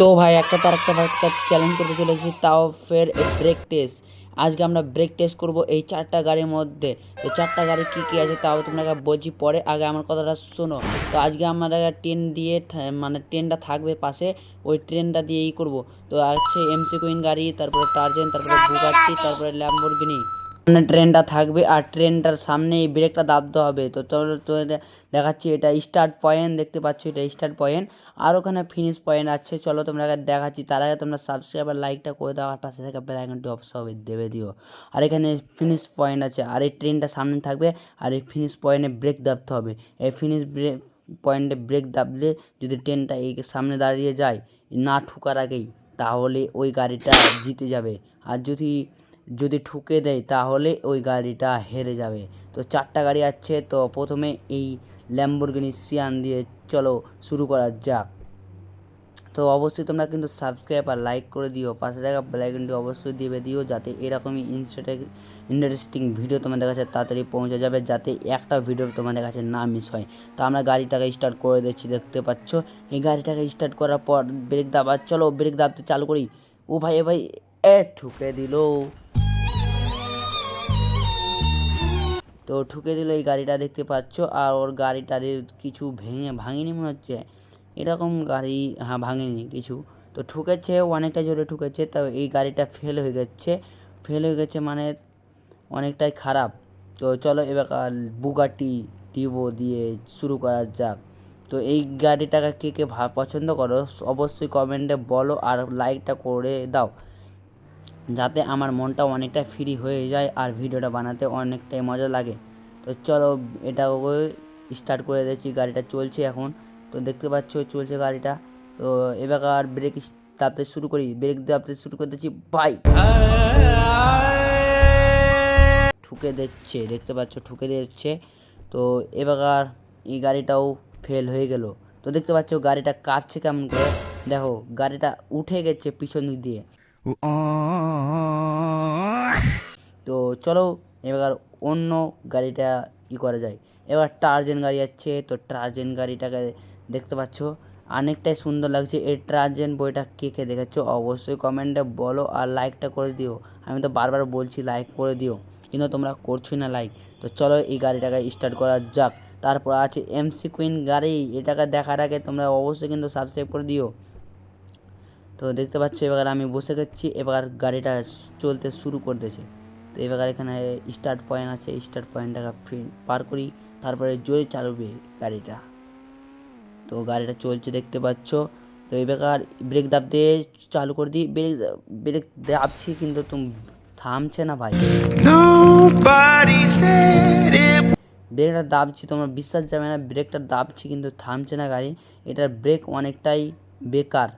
তো ভাই, একটা তার একটা ভাই চ্যালেঞ্জ করতে চলেছি তাও ফের ব্রেক টেস্ট আজকে আমরা ব্রেক টেস্ট করব এই চারটা গাড়ির মধ্যে। তো চারটা গাড়ি কী কী আছে তাও তোমরা বলছি পরে। আগে আমার কথাটা শোনো। তো আজকে আমরা ট্রেন দিয়ে মানে ট্রেনটা থাকবে পাশে। ওই ট্রেনটা দিয়েই করব। তো আছে এমসি কুইন গাড়ি, তারপরে টার্জেন তারপরে বুগাটি তারপরে ল্যাম্বরগিনি মানে ট্রেনটা থাকবে আর ট্রেনটার সামনে এই ব্রেকটা দাবতে হবে। তো চলো, তো দেখাচ্ছি এটা স্টার্ট পয়েন্ট দেখতে পাচ্ছ এটা স্টার্ট পয়েন্ট আর ওখানে ফিনিশ পয়েন্ট আছে। চলো তোমরা দেখাচ্ছি। তার আগে তোমরা সাবস্ক্রাইব আর লাইকটা করে দাও। আর পাশে থাকা বেল আইকনটি অফ হবে দেবে দিও। আর এখানে ফিনিশ পয়েন্ট আছে। আর এই ট্রেনটা সামনে থাকবে। আর এই ফিনিশ পয়েন্টে ব্রেক দাবতে হবে। এই ফিনিশ ব্রেক পয়েন্টে ব্রেক দাবলে যদি ট্রেনটা এই সামনে দাঁড়িয়ে যায়, না ঠুকার আগেই, তাহলে ওই গাড়িটা জিতে যাবে। আর যদি যদি ঠুকে দেয় তাহলে ওই গাড়িটা হেরে যাবে। তো চারটা গাড়ি আছে, তো প্রথমে এই ল্যাম্বরগিনি সিয়ান দিয়ে চলো শুরু করা যাক। তো অবশ্যই তোমরা কিন্তু সাবস্ক্রাইব আর লাইক করে দিও। পাশে থাকা বেলাইকনটি অবশ্যই দিয়ে দিও যাতে এরকমই ইনস্টাটে ইন্টারেস্টিং ভিডিও তোমাদের কাছে তাড়াতাড়ি পৌঁছে যাবে, যাতে একটা ভিডিও তোমাদের কাছে না মিস হয়। তো আমরা গাড়িটাকে স্টার্ট করে দিচ্ছি, দেখতে পাচ্ছ? এই গাড়িটাকে স্টার্ট করার পর ব্রেক দাবা চলো ব্রেক দাবতে চালু করি। ও ভাই, এ ভাই, এ ঠুকে দিলো। তো ঠুকে দিল এই গাড়িটা দেখতে পাচ্ছ, আর ওর গাড়িটার কিছু ভেঙে, ভাঙেনি মনে হচ্ছে? এরকম গাড়ি হ্যাঁ ভাঙেনি কিছু। তো ঠুকেছে, অনেকটা জোরে ঠুকেছে, তো এই গাড়িটা ফেল হয়ে গেছে। ফেল হয়ে গেছে মানে অনেকটাই খারাপ। তো চলো এবার বুগাটি, টিভো দিয়ে শুরু করা যাক। তো এই গাড়িটাকে কে কে পছন্দ করো, অবশ্যই কমেন্টে বলো আর লাইকটা করে দাও। যাতে আমার মনটা অনেকটা ফ্রি হয়ে যায় আর ভিডিওটা বানাতে অনেকটাই মজা লাগে। তো চলো এটা স্টার্ট করে দিয়েছি গাড়িটা চলছে এখন। তো দেখতে পাচ্ছ চলছে গাড়িটা। তো এবার ব্রেক দাবতে শুরু করি ব্রেক দাবতে শুরু করে দিচ্ছি বাই ঠুকে দিচ্ছে, দেখতে পাচ্ছ ঠুকে দিচ্ছে। তো এবার এই গাড়িটাও ফেল হয়ে গেল। তো দেখতে পাচ্ছ গাড়িটা কাঁপছে কেমন করে। দেখো, গাড়িটা উঠে গেছে পিছন দিক দিয়ে। তো চলো এবার অন্য গাড়িটা ই করা যায়। এবার টার্জেন গাড়ি আছে তো টার্জেন গাড়িটাকে দেখতে পাচ্ছ। অনেকটাই সুন্দর লাগছে। এই ট্রার্জেন বইটা কে কে দেখেছ অবশ্যই কমেন্টে বলো আর লাইকটা করে দিও। আমি তো বারবার বলছি লাইক করে দিও, কিন্তু তোমরা করছোই না লাইক তো চলো এই গাড়িটাকে স্টার্ট করা যাক। তারপর আছে এমসি কুইন গাড়ি। এটাকে দেখার আগে তোমরা অবশ্যই কিন্তু সাবস্ক্রাইব করে দিও। তো দেখতে পাচ্ছ এবার আমি বসে গেছি এবার গাড়িটা চলতে শুরু করতেছে তো এবার এখানে স্টার্ট পয়েন্ট আছে স্টার্ট পয়েন্টটাকে ফি- পার করি তারপরে জোরে চালবে গাড়িটা। তো গাড়িটা চলছে দেখতে পাচ্ছ। তো এবার ব্রেক দাব দিয়ে চালু করে দিই। ব্রেক ব্রেক দাবছি কিন্তু তুমি থামছে না ভাই. ব্রেকটা দাবছি তোমার বিশ্বাস যাবে না ব্রেকটা দাবছি কিন্তু থামছে না গাড়ি। এটার ব্রেক অনেকটাই বেকার।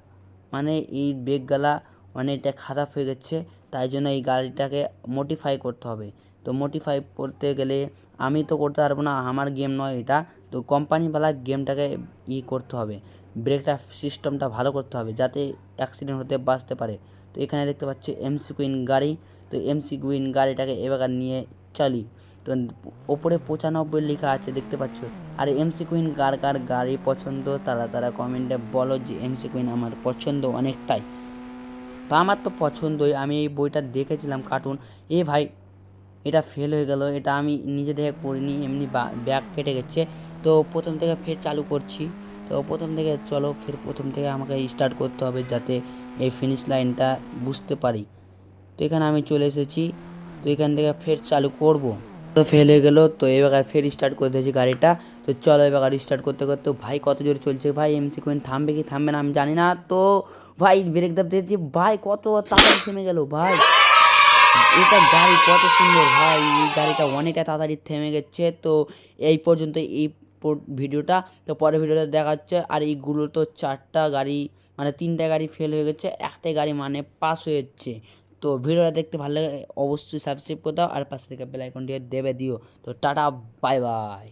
মানে এই ব্রেকগুলা অনেকটা খারাপ হয়ে গেছে, তাই জন্য এই গাড়িটাকে মডিফাই করতে হবে। তো মডিফাই করতে গেলে আমি তো করতে পারব না, আমার গেম নয় এটা। তো কোম্পানিওয়ালা গেমটাকে ই করতে হবে, ব্রেকটা সিস্টেমটা ভালো করতে হবে, যাতে অ্যাক্সিডেন্ট হতে বাঁচতে পারে। তো এখানে দেখতে পাচ্ছি এমসি কুইন গাড়ি, তো এমসি কুইন গাড়িটাকে এবার নিয়ে চলি। ওপরে পঁচানব্বই লেখা আছে, দেখতে পাচ্ছ? আর এমসি কুইন কার কার গাড়ি পছন্দ, তারা তারা কমেন্টে বলো যে এমসি কুইন আমার পছন্দ অনেকটাই। তো আমার তো পছন্দই, আমি এই বইটা দেখেছিলাম কার্টুন এ ভাই, এটা ফেল হয়ে গেল, এটা আমি নিজে থেকে করিনি এমনি ব্যাগ কেটে গেছে। তো প্রথম থেকে ফের চালু করছি। তো প্রথম থেকে চলো, ফের প্রথম থেকে আমাকে স্টার্ট করতে হবে যাতে এই ফিনিশ লাইনটা বুঝতে পারি। তো এখানে আমি চলে এসেছি, তো এখান থেকে ফের চালু করব। তো ফেল হয়ে গেলো। তো এবার ফের স্টার্ট করে দিয়েছি গাড়িটা। তো চলো এবার স্টার্ট করতে করতে, ভাই কত জোরে চলছে, ভাই এমসি কোয়েন থামবে কি থামবে না আমি জানি না। তো ভাই ব্রেক দাব দিয়েছি ভাই কত তাড়াতাড়ি থেমে গেল, ভাই। এটা গাড়ি কত সুন্দর, ভাই। এই গাড়িটা অনেকটা তাড়াতাড়ি থেমে গেছে। তো এই পর্যন্ত এই ভিডিওটা। তো পরের ভিডিওটা দেখা হচ্ছে আর এইগুলো তো চারটা গাড়ি মানে তিনটা গাড়ি ফেল হয়ে গেছে, একটা গাড়ি মানে পাস হয়ে যাচ্ছে তো ভিডিওটা দেখতে ভালো লাগে, অবশ্যই সাবস্ক্রাইব করে দাও আর পাশে থেকে বেল আইকনটি দেবে দিও। তো টাটা বাই বাই